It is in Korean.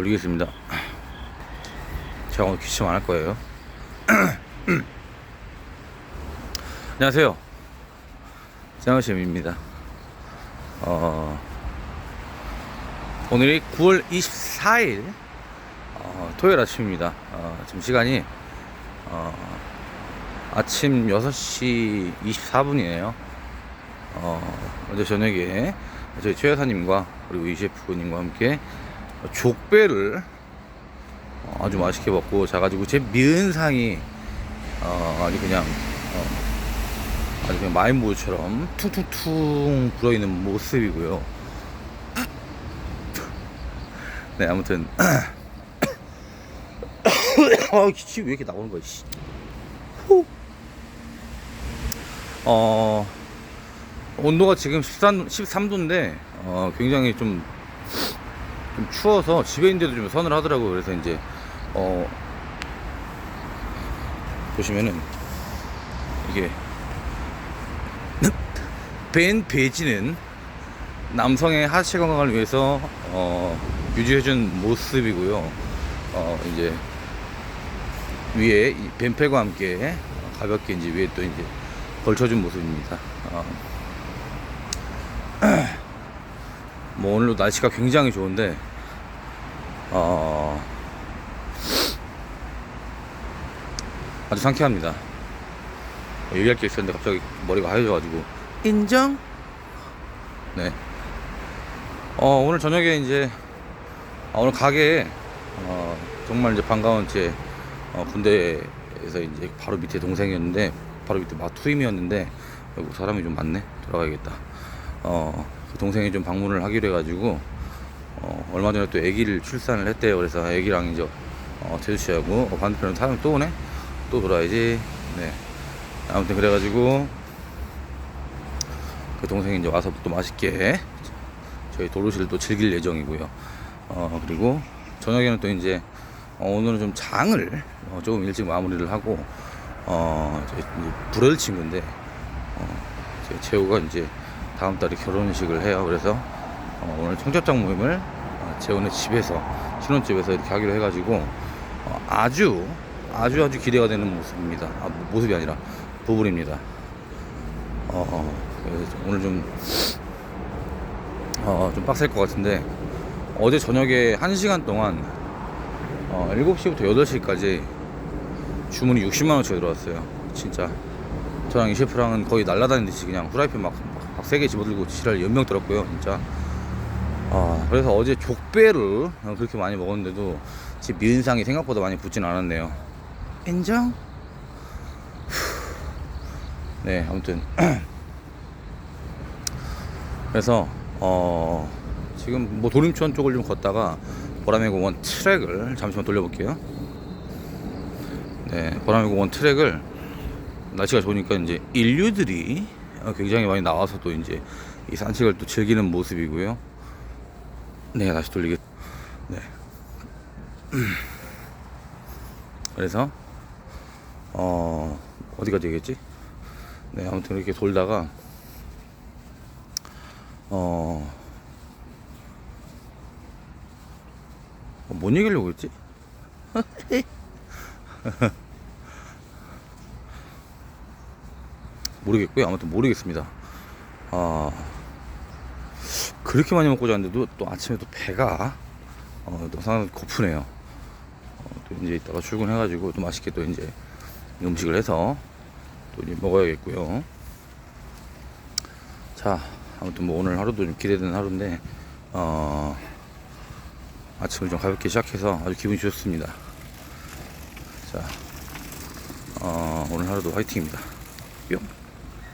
돌리겠습니다. 제가 오늘 기침 안 할 거예요. 안녕하세요. 장어심입니다. 어, 오늘이 9월 24일 어, 토요일 아침입니다. 어, 지금 시간이 어, 아침 6시 24분이에요. 어, 어제 저녁에 저희 최 여사님과 그리고 이 셰프님과 함께 족배를 어, 아주 맛있게 먹고 자가지고 제 미은상이 어, 아주 그냥 어, 아주 그냥 마인보우처럼 퉁퉁퉁 불어있는 모습이고요. 네 아무튼 아 기침 왜 이렇게 나오는 거야 씨. 후. 어 온도가 지금 13, 13도인데 어, 굉장히 좀, 좀 추워서 집에 있는데도 좀 선을 하더라고요. 그래서 이제 어, 보시면은 이게 벤 베지는 남성의 하체 건강을 위해서 어, 유지해준 모습이고요. 어, 이제 위에 이 벤페과 함께 가볍게 이제 위에 또 이제 걸쳐준 모습입니다. 어. 뭐 오늘도 날씨가 굉장히 좋은데 어 아주 상쾌합니다. 뭐 얘기할 게 있었는데 갑자기 머리가 하얘져가지고 인정? 네. 어 오늘 저녁에 이제 아, 오늘 가게에 어, 정말 이제 반가운 제 어, 군대에서 이제 바로 밑에 동생이었는데 바로 밑에 마투임이었는데 사람이 좀 많네 돌아가야겠다. 어, 그 동생이 좀 방문을 하기로 해가지고 어, 얼마 전에 또 아기를 출산을 했대요. 그래서 아기랑 이제 어, 제주시하고 어, 반대편으로 사람이 또 오네. 또 돌아야지. 네. 아무튼 그래가지고 그 동생이 이제 와서 또 맛있게 저희 도로시를 또 즐길 예정이고요. 어, 그리고 저녁에는 또 이제 어, 오늘은 좀 장을 어, 조금 일찍 마무리를 하고 어, 불을 친구인데 어, 제 재우가 이제 다음 달에 결혼식을 해요. 그래서 어, 오늘 청첩장 모임을 어, 재훈의 집에서 신혼집에서 이렇게 하기로 해가지고 어, 아주 아주 아주 기대가 되는 모습입니다. 아, 모습이 아니라 부분입니다. 어, 어, 오늘 좀, 어, 좀 빡셀 것 같은데 어제 저녁에 1시간 동안 어, 7시부터 8시까지 주문이 60만원치가 들어왔어요. 진짜. 저랑 이 셰프랑은 거의 날라다니듯이 그냥 후라이팬 막, 막 3개 집어들고 지랄 연명 들었고요. 진짜. 아, 그래서 어제 족배를 그렇게 많이 먹었는데도 제 미은상이 생각보다 많이 붙진 않았네요. 인정? 네, 아무튼. 그래서, 어, 지금 뭐 도림천 쪽을 좀 걷다가 보라매 공원 트랙을 잠시만 돌려볼게요. 네, 보라매 공원 트랙을 날씨가 좋으니까 이제 인류들이 굉장히 많이 나와서 또 이제 이 산책을 또 즐기는 모습이고요. 네, 다시 돌리겠. 네. 그래서 어 어디가 되겠지? 네, 아무튼 이렇게 돌다가 어. 어, 뭔 얘기하려고 했지? 모르겠고요. 아무튼 모르겠습니다. 아 그렇게 많이 먹고 잤는데도 또 아침에 또 배가 어, 또 상당히 고프네요. 어, 또 이제 이따가 출근해가지고 또 맛있게 또 이제 음식을 해서 또 이제 먹어야겠고요. 자, 아무튼 뭐 오늘 하루도 좀 기대되는 하루인데 어, 아침을 좀 가볍게 시작해서 아주 기분이 좋습니다. 자, 어, 오늘 하루도 화이팅입니다. 뿅.